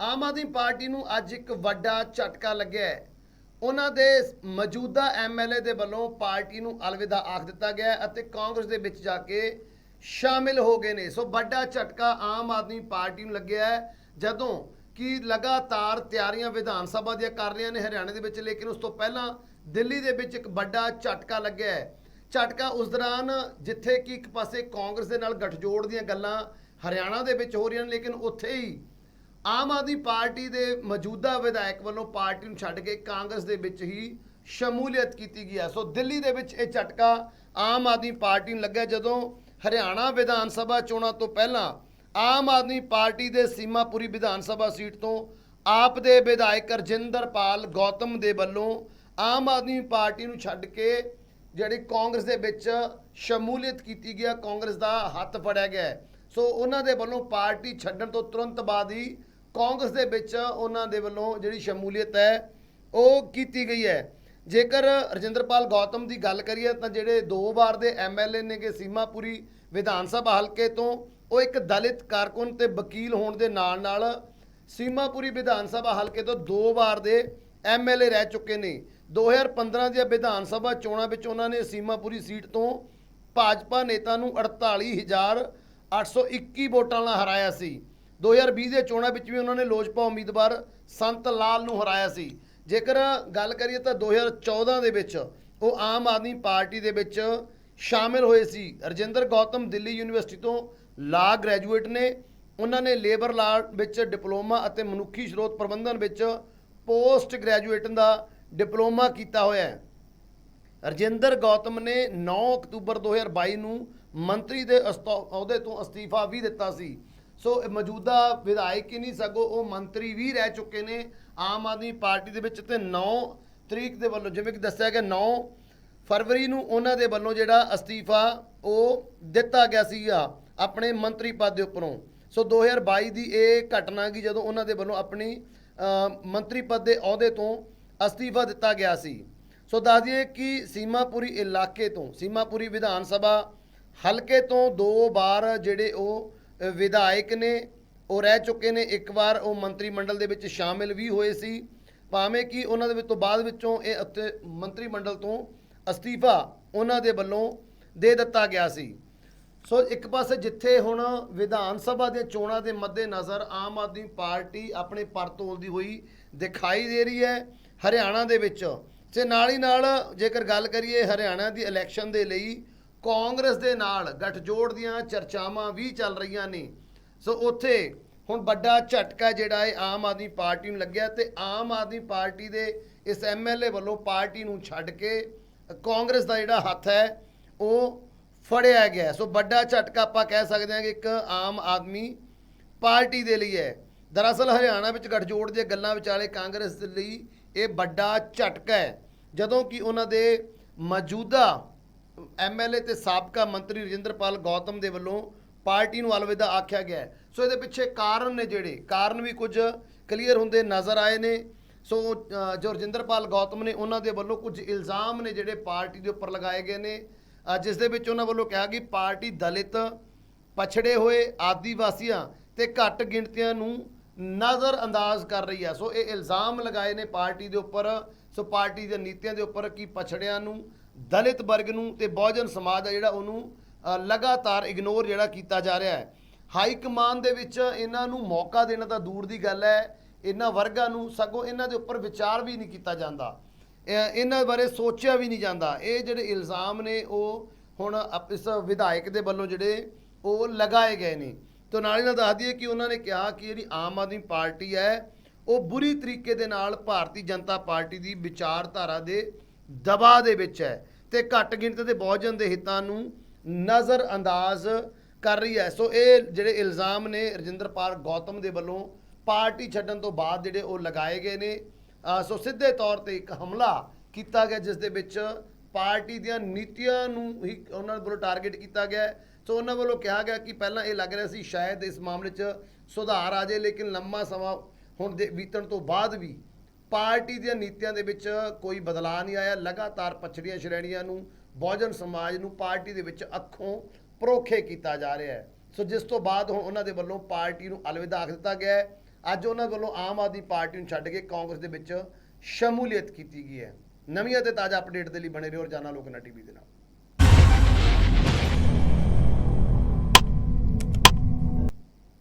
Aam Aadmi party ਨੂੰ ਅੱਜ ਇੱਕ ਵੱਡਾ ਝਟਕਾ ਲੱਗਿਆ ਹੈ। ਉਹਨਾਂ ਦੇ ਮੌਜੂਦਾ ਐਮਐਲਏ ਦੇ ਵੱਲੋਂ ਪਾਰਟੀ ਨੂੰ ਅਲਵਿਦਾ ਆਖ ਦਿੱਤਾ ਗਿਆ ਅਤੇ ਕਾਂਗਰਸ ਦੇ ਵਿੱਚ ਜਾ ਕੇ ਸ਼ਾਮਿਲ ਹੋ ਗਏ ਨੇ। ਸੋ ਵੱਡਾ ਝਟਕਾ ਆਮ ਆਦਮੀ ਪਾਰਟੀ ਨੂੰ ਲੱਗਿਆ ਹੈ, ਜਦੋਂ ਕਿ ਲਗਾਤਾਰ ਤਿਆਰੀਆਂ ਵਿਧਾਨ ਸਭਾ ਦੀਆਂ ਕਰ ਰਹੀਆਂ ਨੇ ਹਰਿਆਣਾ ਦੇ ਵਿੱਚ, ਲੇਕਿਨ ਉਸ ਤੋਂ ਪਹਿਲਾਂ ਦਿੱਲੀ ਦੇ ਵਿੱਚ ਇੱਕ ਵੱਡਾ ਝਟਕਾ ਲੱਗਿਆ ਹੈ। ਝਟਕਾ ਉਸ ਦੌਰਾਨ ਜਿੱਥੇ ਕਿ ਇੱਕ ਪਾਸੇ ਕਾਂਗਰਸ ਦੇ ਨਾਲ ਗੱਠਜੋੜ ਦੀਆਂ ਗੱਲਾਂ ਹਰਿਆਣਾ ਦੇ ਵਿੱਚ ਹੋ ਰਹੀਆਂ ਨੇ, ਲੇਕਿਨ ਉੱਥੇ ਹੀ ਆਮ ਆਦਮੀ ਪਾਰਟੀ ਦੇ ਮੌਜੂਦਾ ਵਿਧਾਇਕ ਵੱਲੋਂ ਪਾਰਟੀ ਨੂੰ ਛੱਡ ਕੇ ਕਾਂਗਰਸ ਦੇ ਵਿੱਚ ਹੀ ਸ਼ਮੂਲੀਅਤ ਕੀਤੀ ਗਈ ਹੈ। ਸੋ ਦਿੱਲੀ ਦੇ ਵਿੱਚ ਇਹ ਝਟਕਾ ਆਮ ਆਦਮੀ ਪਾਰਟੀ ਨੂੰ ਲੱਗਿਆ ਜਦੋਂ ਹਰਿਆਣਾ ਵਿਧਾਨ ਸਭਾ ਚੋਣਾਂ ਤੋਂ ਪਹਿਲਾਂ ਆਮ ਆਦਮੀ ਪਾਰਟੀ ਦੇ ਸੀਮਾਪੁਰੀ ਵਿਧਾਨ ਸਭਾ ਸੀਟ ਤੋਂ ਆਪ ਦੇ ਵਿਧਾਇਕ ਰਜਿੰਦਰਪਾਲ ਗੌਤਮ ਦੇ ਵੱਲੋਂ ਆਮ ਆਦਮੀ ਪਾਰਟੀ ਨੂੰ ਛੱਡ ਕੇ ਜਿਹੜੀ ਕਾਂਗਰਸ ਦੇ ਵਿੱਚ ਸ਼ਮੂਲੀਅਤ ਕੀਤੀ ਗਿਆ ਕਾਂਗਰਸ ਦਾ ਹੱਥ ਫੜਿਆ ਗਿਆ ਸੋ ਉਹਨਾਂ ਦੇ ਵੱਲੋਂ ਪਾਰਟੀ ਛੱਡਣ ਤੋਂ ਤੁਰੰਤ ਬਾਅਦ ਹੀ ਕਾਂਗਰਸ ਦੇ ਵਿੱਚ ਉਹਨਾਂ ਦੇ ਵੱਲੋਂ ਜਿਹੜੀ ਸ਼ਮੂਲੀਅਤ ਹੈ, ਉਹ ਕੀਤੀ ਗਈ ਹੈ। ਜੇਕਰ ਰਜਿੰਦਰਪਾਲ ਗੌਤਮ ਦੀ ਗੱਲ ਕਰੀਏ, ਤਾਂ ਜਿਹੜੇ ਦੋ ਵਾਰ ਦੇ ਐਮਐਲਏ ਨੇਗੇ ਸੀਮਾਪੁਰੀ ਵਿਧਾਨ ਸਭਾ ਹਲਕੇ ਤੋਂ, ਉਹ ਇੱਕ ਦਲਿਤ ਕਾਰਕੁਨ ਤੇ ਵਕੀਲ ਹੋਣ ਦੇ ਨਾਲ ਨਾਲ ਸੀਮਾਪੁਰੀ ਵਿਧਾਨ ਸਭਾ ਹਲਕੇ ਤੋਂ ਦੋ ਵਾਰ ਦੇ ਐਮਐਲਏ ਰਹਿ ਚੁੱਕੇ ਨੇ। 2015 ਦੀਆਂ ਵਿਧਾਨ ਸਭਾ ਚੋਣਾਂ ਵਿੱਚ ਉਹਨਾਂ ਨੇ ਸੀਮਾਪੁਰੀ ਸੀਟ ਤੋਂ ਭਾਜਪਾ ਨੇਤਾ ਨੂੰ 48821 ਵੋਟਾਂ ਨਾਲ ਹਰਾਇਆ ਸੀ। 2020 ਦੇ ਚੋਣਾਂ ਵਿੱਚ ਵੀ ਉਹਨਾਂ ਨੇ ਲੋਜਪਾ ਉਮੀਦਵਾਰ ਸੰਤ ਲਾਲ ਨੂੰ ਹਰਾਇਆ ਸੀ। ਜੇਕਰ ਗੱਲ ਕਰੀਏ ਤਾਂ 2014 ਦੇ ਵਿੱਚ ਉਹ ਆਮ ਆਦਮੀ ਪਾਰਟੀ ਦੇ ਵਿੱਚ ਸ਼ਾਮਿਲ ਹੋਏ ਸੀ। ਰਜਿੰਦਰ ਗੌਤਮ ਦਿੱਲੀ ਯੂਨੀਵਰਸਿਟੀ ਤੋਂ ਲਾ ਗ੍ਰੈਜੂਏਟ ਨੇ। ਉਹਨਾਂ ਨੇ ਲੇਬਰ ਲਾ ਵਿੱਚ ਡਿਪਲੋਮਾ ਅਤੇ ਮਨੁੱਖੀ ਸਰੋਤ ਪ੍ਰਬੰਧਨ ਵਿੱਚ ਪੋਸਟ ਗ੍ਰੈਜੂਏਟ ਦਾ ਡਿਪਲੋਮਾ ਕੀਤਾ ਹੋਇਆ ਹੈ। ਰਜਿੰਦਰ ਗੌਤਮ ਨੇ 9 ਅਕਤੂਬਰ 2022 ਨੂੰ ਮੰਤਰੀ ਦੇ ਅਸਤੌ- ਅਹੁਦੇ ਤੋਂ ਅਸਤੀਫਾ ਵੀ ਦਿੱਤਾ ਸੀ। ਸੋ ਮੌਜੂਦਾ ਵਿਧਾਇਕ ਹੀ ਨਹੀਂ ਸਗੋਂ ਉਹ ਮੰਤਰੀ ਵੀ ਰਹਿ ਚੁੱਕੇ ਨੇ ਆਮ ਆਦਮੀ ਪਾਰਟੀ ਦੇ ਵਿੱਚ ਤੇ 9 ਤਰੀਕ ਦੇ ਵੱਲੋਂ, ਜਿਵੇਂ ਕਿ ਦੱਸਿਆ ਗਿਆ 9 ਫਰਵਰੀ ਨੂੰ ਉਹਨਾਂ ਦੇ ਵੱਲੋਂ ਜਿਹੜਾ ਅਸਤੀਫਾ ਉਹ ਦਿੱਤਾ ਗਿਆ ਸੀਗਾ ਆਪਣੇ ਮੰਤਰੀ ਪਦ ਦੇ ਉੱਪਰੋਂ। ਸੋ 2022 ਦੀ ਇਹ ਘਟਨਾ ਕੀ ਜਦੋਂ ਉਹਨਾਂ ਦੇ ਵੱਲੋਂ ਆਪਣੀ ਮੰਤਰੀ ਪਦ ਦੇ ਅਹੁਦੇ ਤੋਂ ਅਸਤੀਫਾ ਦਿੱਤਾ ਗਿਆ ਸੀ। ਸੋ ਦੱਸ ਦਈਏ ਕਿ ਸੀਮਾਪੁਰੀ ਇਲਾਕੇ ਤੋਂ, ਸੀਮਾਪੁਰੀ ਵਿਧਾਨ ਸਭਾ ਹਲਕੇ ਤੋਂ ਦੋ ਵਾਰ ਜਿਹੜੇ ਉਹ ਵਿਧਾਇਕ ਨੇ, ਉਹ ਰਹਿ ਚੁੱਕੇ ਨੇ, ਇੱਕ ਵਾਰ ਉਹ ਮੰਤਰੀ ਮੰਡਲ ਦੇ ਵਿੱਚ ਸ਼ਾਮਿਲ ਵੀ ਹੋਏ ਸੀ। ਭਾਵੇਂ ਕਿ ਉਹਨਾਂ ਦੇ ਵਿੱਚ ਤੋਂ ਬਾਅਦ ਵਿੱਚੋਂ ਇਹ ਉੱਤੇ ਮੰਤਰੀ ਮੰਡਲ ਤੋਂ ਅਸਤੀਫਾ ਉਹਨਾਂ ਦੇ ਵੱਲੋਂ ਦੇ ਦਿੱਤਾ ਗਿਆ ਸੀ। ਸੋ ਇੱਕ ਪਾਸੇ ਜਿੱਥੇ ਹੁਣ ਵਿਧਾਨ ਸਭਾ ਦੀਆਂ ਚੋਣਾਂ ਦੇ ਮੱਦੇਨਜ਼ਰ ਆਮ ਆਦਮੀ ਪਾਰਟੀ ਆਪਣੇ ਪਰ ਤੋਲਦੀ ਹੋਈ ਦਿਖਾਈ ਦੇ ਰਹੀ ਹੈ ਹਰਿਆਣਾ ਦੇ ਵਿੱਚ। ਤੇ ਨਾਲ ਹੀ ਨਾਲ ਜੇਕਰ ਗੱਲ ਕਰੀਏ ਹਰਿਆਣਾ ਦੀ ਇਲੈਕਸ਼ਨ ਦੇ ਲਈ ਕਾਂਗਰਸ ਦੇ ਨਾਲ ਗੱਠਜੋੜ ਦੀਆਂ ਚਰਚਾਵਾਂ ਵੀ ਚੱਲ ਰਹੀਆਂ ਨੇ। ਸੋ ਉੱਥੇ ਹੁਣ ਵੱਡਾ ਝਟਕਾ ਜਿਹੜਾ ਹੈ ਆਮ ਆਦਮੀ ਪਾਰਟੀ ਨੂੰ ਲੱਗਿਆ ਤੇ ਆਮ ਆਦਮੀ ਪਾਰਟੀ ਦੇ ਇਸ ਐਮਐਲਏ ਵੱਲੋਂ ਪਾਰਟੀ ਨੂੰ ਛੱਡ ਕੇ ਕਾਂਗਰਸ ਦਾ ਜਿਹੜਾ ਹੱਥ ਹੈ, ਉਹ ਫੜਿਆ ਗਿਆ। ਸੋ ਵੱਡਾ ਝਟਕਾ ਆਪਾਂ ਕਹਿ ਸਕਦੇ ਹਾਂ ਕਿ ਇੱਕ ਆਮ ਆਦਮੀ ਪਾਰਟੀ ਦੇ ਲਈ ਹੈ। ਦਰਅਸਲ ਹਰਿਆਣਾ ਵਿੱਚ ਗੱਠਜੋੜ ਦੀਆਂ ਗੱਲਾਂ ਵਿਚਾਲੇ ਕਾਂਗਰਸ ਦੇ ਲਈ ਇਹ ਵੱਡਾ ਝਟਕਾ ਹੈ। ਜਦੋਂ ਕਿ ਉਹਨਾਂ ਦੇ ਮੌਜੂਦਾ ਐਮਐਲਏ ਤੇ ਸਾਬਕਾ ਮੰਤਰੀ ਰਜਿੰਦਰਪਾਲ ਗੌਤਮ ਦੇ ਵੱਲੋਂ ਪਾਰਟੀ ਨੂੰ ਅਲਵਿਦਾ ਆਖਿਆ ਗਿਆ ਸੋ ਇਹਦੇ ਪਿੱਛੇ ਕਾਰਨ ਨੇ ਜਿਹੜੇ, ਕਾਰਨ ਵੀ ਕੁਝ ਕਲੀਅਰ ਹੁੰਦੇ ਨਜ਼ਰ ਆਏ ਨੇ। ਸੋ ਜੋ ਰਜਿੰਦਰਪਾਲ ਗੌਤਮ ਨੇ ਉਹਨਾਂ ਦੇ ਵੱਲੋਂ ਕੁਝ ਇਲਜ਼ਾਮ ਨੇ ਜਿਹੜੇ ਪਾਰਟੀ ਦੇ ਉੱਪਰ ਲਗਾਏ ਗਏ ਨੇ। ਜਿਸ ਦੇ ਵਿੱਚ ਉਹਨਾਂ ਵੱਲੋਂ ਕਿਹਾ ਕਿ ਪਾਰਟੀ ਦਲਿਤ, ਪਛੜੇ ਹੋਏ, ਆਦੀਵਾਸੀਆਂ ਤੇ ਘੱਟ ਗਿਣਤੀਆਂ ਨੂੰ ਨਜ਼ਰ ਅੰਦਾਜ਼ ਕਰ ਰਹੀ ਹੈ। ਸੋ ਇਹ ਇਲਜ਼ਾਮ ਲਗਾਏ ਨੇ ਪਾਰਟੀ ਦੇ ਉੱਪਰ। ਸੋ ਪਾਰਟੀ ਦੀਆਂ ਨੀਤੀਆਂ ਦੇ ਉੱਪਰ ਕਿ ਪਛੜਿਆਂ ਨੂੰ ਦਲਿਤ ਵਰਗ ਨੂੰ ਤੇ ਬਹੁਜਨ ਸਮਾਜ ਆ ਜਿਹੜਾ ਉਹਨੂੰ ਲਗਾਤਾਰ ਇਗਨੋਰ ਜਿਹੜਾ ਕੀਤਾ ਜਾ ਰਿਹਾ ਹੈ। ਹਾਈ ਕਮਾਨ ਦੇ ਵਿੱਚ ਇਹਨਾਂ ਨੂੰ ਮੌਕਾ ਦੇਣਾ ਤਾਂ ਦੂਰ ਦੀ ਗੱਲ ਹੈ। ਇਹਨਾਂ ਵਰਗਾਂ ਨੂੰ ਸਗੋਂ ਇਹਨਾਂ ਦੇ ਉੱਪਰ ਵਿਚਾਰ ਵੀ ਨਹੀਂ ਕੀਤਾ ਜਾਂਦਾ। ਇਹਨਾਂ ਬਾਰੇ ਸੋਚਿਆ ਵੀ ਨਹੀਂ ਜਾਂਦਾ। ਇਹ ਜਿਹੜੇ ਇਲਜ਼ਾਮ ਨੇ ਉਹ ਹੁਣ ਅਪ- ਇਸ ਵਿਧਾਇਕ ਦੇ ਵੱਲੋਂ ਜਿਹੜੇ ਉਹ ਲਗਾਏ ਗਏ ਨੇ। ਤੋਂ ਨਾਲ ਹੀ ਨਾਲ ਦੱਸ ਦਈਏ ਕਿ ਉਹਨਾਂ ਨੇ ਕਿਹਾ ਕਿ ਜਿਹੜੀ ਆਮ ਆਦਮੀ ਪਾਰਟੀ ਹੈ, ਉਹ ਬੁਰੀ ਤਰੀਕੇ ਦੇ ਨਾਲ ਭਾਰਤੀ ਜਨਤਾ ਪਾਰਟੀ ਦੀ ਵਿਚਾਰਧਾਰਾ ਦੇ ਦਬਾਅ ਦੇ ਵਿੱਚ ਹੈ। ਤੇ ਘੱਟ ਗਿਣਤੀ ਦੇ ਬਹੁਜਨ ਦੇ ਹਿੱਤਾਂ ਨੂੰ ਨਜ਼ਰ ਅੰਦਾਜ਼ ਕਰ ਰਹੀ ਹੈ। ਸੋ ਇਹ ਜਿਹੜੇ ਇਲਜ਼ਾਮ ਨੇ ਰਜਿੰਦਰਪਾਲ ਗੌਤਮ ਦੇ ਵੱਲੋਂ ਪਾਰਟੀ ਛੱਡਣ ਤੋਂ ਬਾਅਦ ਜਿਹੜੇ ਉਹ ਲਗਾਏ ਗਏ ਨੇ ਸੋ ਸਿੱਧੇ ਤੌਰ ਤੇ ਇੱਕ ਹਮਲਾ ਕੀਤਾ ਗਿਆ, ਜਿਸ ਦੇ ਵਿੱਚ ਪਾਰਟੀ ਦੀਆਂ ਨੀਤੀਆਂ ਨੂੰ ਹੀ ਉਹਨਾਂ ਵੱਲੋਂ ਟਾਰਗੇਟ ਕੀਤਾ ਗਿਆ ਸੋ ਉਹਨਾਂ ਵੱਲੋਂ ਕਿਹਾ ਗਿਆ ਕਿ ਪਹਿਲਾਂ ਇਹ ਲੱਗ ਰਿਹਾ ਸੀ ਸ਼ਾਇਦ ਇਸ ਮਾਮਲੇ 'ਚ ਸੁਧਾਰ ਆ ਜਾਏ, ਲੇਕਿਨ ਲੰਮਾ ਸਮਾਂ ਹੁਣ ਦੇ ਬੀਤਣ ਤੋਂ ਬਾਅਦ ਵੀ ਪਾਰਟੀ ਦੀਆਂ ਨੀਤੀਆਂ ਦੇ ਵਿੱਚ ਕੋਈ ਬਦਲਾਅ ਨਹੀਂ ਆਇਆ। ਲਗਾਤਾਰ ਪਛੜੀਆਂ ਸ਼੍ਰੇਣੀਆਂ ਨੂੰ, ਬਹੁਜਨ ਸਮਾਜ ਨੂੰ ਪਾਰਟੀ ਦੇ ਵਿੱਚ ਅੱਖੋਂ ਪਰੋਖੇ ਕੀਤਾ ਜਾ ਰਿਹਾ ਹੈ। ਸੋ ਜਿਸ ਤੋਂ ਬਾਅਦ ਹੁਣ ਉਹਨਾਂ ਦੇ ਵੱਲੋਂ ਪਾਰਟੀ ਨੂੰ ਅਲਵਿਦਾ ਆਖ ਦਿੱਤਾ ਗਿਆ ਹੈ। ਅੱਜ ਉਹਨਾਂ ਵੱਲੋਂ ਆਮ ਆਦਮੀ ਪਾਰਟੀ ਨੂੰ ਛੱਡ ਕੇ ਕਾਂਗਰਸ ਦੇ ਵਿੱਚ ਸ਼ਮੂਲੀਅਤ ਕੀਤੀ ਗਈ ਹੈ। ਨਵੀਆਂ ਅਤੇ ਤਾਜ਼ਾ ਅਪਡੇਟ ਦੇ ਲਈ ਬਣੇ ਰਹੋ ਰੋਜ਼ਾਨਾ ਲੋਕਨਾ ਟੀਵੀ ਦੇ ਨਾਲ।